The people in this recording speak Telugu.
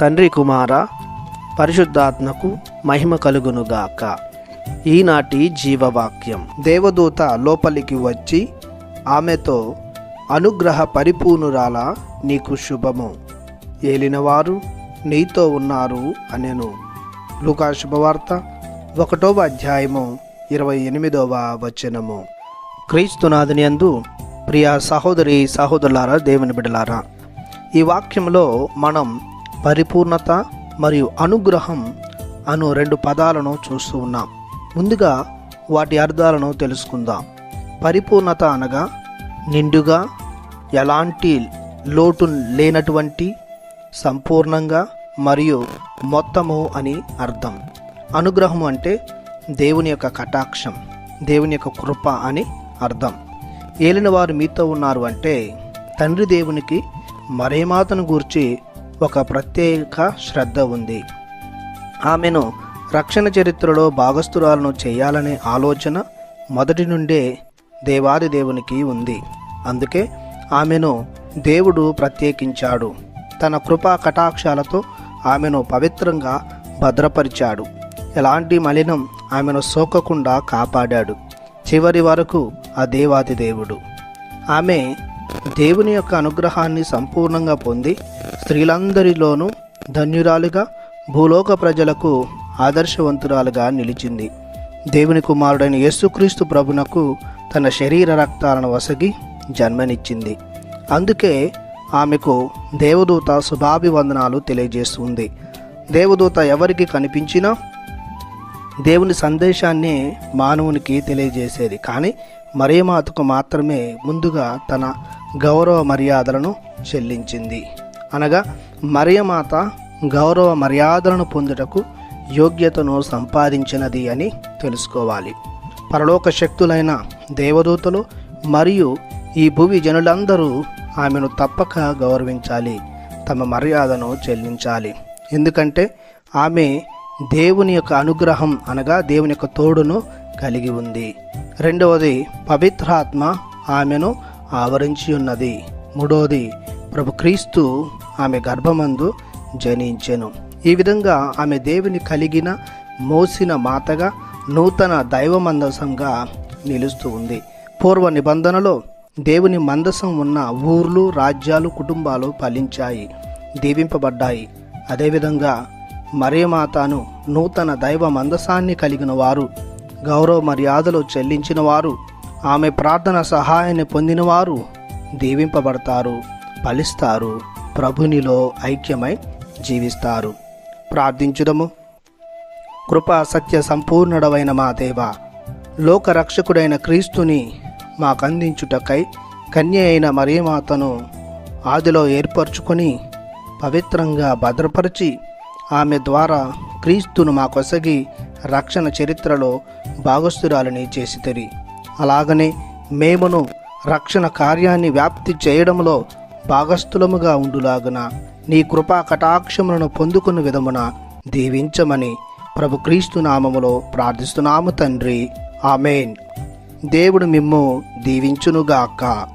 తండ్రి కుమార పరిశుద్ధాత్మకు మహిమ కలుగునుగాక. ఈనాటి జీవవాక్యం. దేవదూత లోపలికి వచ్చి ఆమెతో అనుగ్రహ పరిపూర్ణురాల నీకు శుభము. ఏలినవారు నీతో ఉన్నారు అనెను. లూకా శుభవార్త ఒకటవ అధ్యాయము ఇరవై ఎనిమిదవ వచనము. క్రీస్తునాథుని అందు ప్రియ సహోదరి సహోదరులారా దేవుని బిడలారా ఈ వాక్యంలో మనం పరిపూర్ణత మరియు అనుగ్రహం అను రెండు పదాలను చూస్తూ ఉన్నాం. ముందుగా వాటి అర్థాలను తెలుసుకుందాం. పరిపూర్ణత అనగా నిండుగా ఎలాంటి లోటు లేనటువంటి సంపూర్ణంగా మరియు మొత్తము అని అర్థం. అనుగ్రహం అంటే దేవుని యొక్క కటాక్షం దేవుని యొక్క కృప అని అర్థం. ఏలిన వారు మీతో ఉన్నారు అంటే తండ్రి దేవునికి మరేమాతను గూర్చి ఒక ప్రత్యేక శ్రద్ధ ఉంది. ఆమెను రక్షణ చరిత్రలో భాగస్థురాలను చేయాలనే ఆలోచన మొదటి నుండే దేవాది దేవునికి ఉంది. అందుకే ఆమెను దేవుడు ప్రత్యేకించాడు. తన కృపా కటాక్షాలతో ఆమెను పవిత్రంగా భద్రపరిచాడు. ఎలాంటి మలినం ఆమెను సోకకుండా కాపాడాడు. చివరి వరకు ఆ దేవాది దేవుడు. ఆమె దేవుని యొక్క అనుగ్రహాన్ని సంపూర్ణంగా పొంది స్త్రీలందరిలోనూ ధన్యురాలుగా భూలోక ప్రజలకు ఆదర్శవంతురాలుగా నిలిచింది. దేవుని కుమారుడైన యేసుక్రీస్తు ప్రభునకు తన శరీర రక్తాలను వసగి జన్మనిచ్చింది. అందుకే ఆమెకు దేవదూత శుభాభివందనాలు తెలియజేస్తుంది. దేవదూత ఎవరికి కనిపించినా దేవుని సందేశాన్ని మానవునికి తెలియజేసేది. కానీ మరియమాతకు మాత్రమే ముందుగా తన గౌరవ మర్యాదలను చెల్లించింది. అనగా మరియమాత గౌరవ మర్యాదలను పొందుటకు యోగ్యతను సంపాదించినది అని తెలుసుకోవాలి. పరలోక శక్తులైన దేవదూతలు మరియు ఈ భూమి జనులందరూ ఆమెను తప్పక గౌరవించాలి తమ మర్యాదను చెల్లించాలి. ఎందుకంటే ఆమె దేవుని యొక్క అనుగ్రహం అనగా దేవుని యొక్క తోడును కలిగి ఉంది. రెండవది పవిత్రాత్మ ఆమెను ఆవరించి ఉన్నది. మూడవది ప్రభుక్రీస్తు ఆమె గర్భమందు జనించెను. ఈ విధంగా ఆమె దేవుని కలిగిన మోసిన మాతగా నూతన దైవ మందసంగా నిలుస్తూ ఉంది. పూర్వ నిబంధనలో దేవుని మందసం ఉన్న ఊర్లు రాజ్యాలు కుటుంబాలు ఫలించాయి దీవింపబడ్డాయి. అదేవిధంగా మరే మాతను నూతన దైవ మందసాన్ని కలిగిన వారు గౌరవ మర్యాదలు చెల్లించిన వారు ఆమె ప్రార్థన సహాయాన్ని పొందినవారు దీవింపబడతారు ఫలిస్తారు ప్రభునిలో ఐక్యమై జీవిస్తారు. ప్రార్థించుదము. కృపా సత్య సంపూర్ణుడవైన మా దేవ లోకరక్షకుడైన క్రీస్తుని మాకందించుటకై కన్య అయిన మరియమాతను ఆదిలో ఏర్పరచుకొని పవిత్రంగా భద్రపరిచి ఆమె ద్వారా క్రీస్తును మాకొసగి రక్షణ చరిత్రలో భాగస్థురాలని చేసితరి అలాగనే మేమును రక్షణ కార్యాన్ని వ్యాప్తి చేయడంలో భాగస్థులముగా ఉండులాగున నీ కృపా కటాక్షములను పొందుకున్న విధమున దీవించమని ప్రభు క్రీస్తు నామములో ప్రార్థిస్తున్నాము తండ్రి. ఆమెన్. దేవుడు మిమ్ము దీవించునుగాక.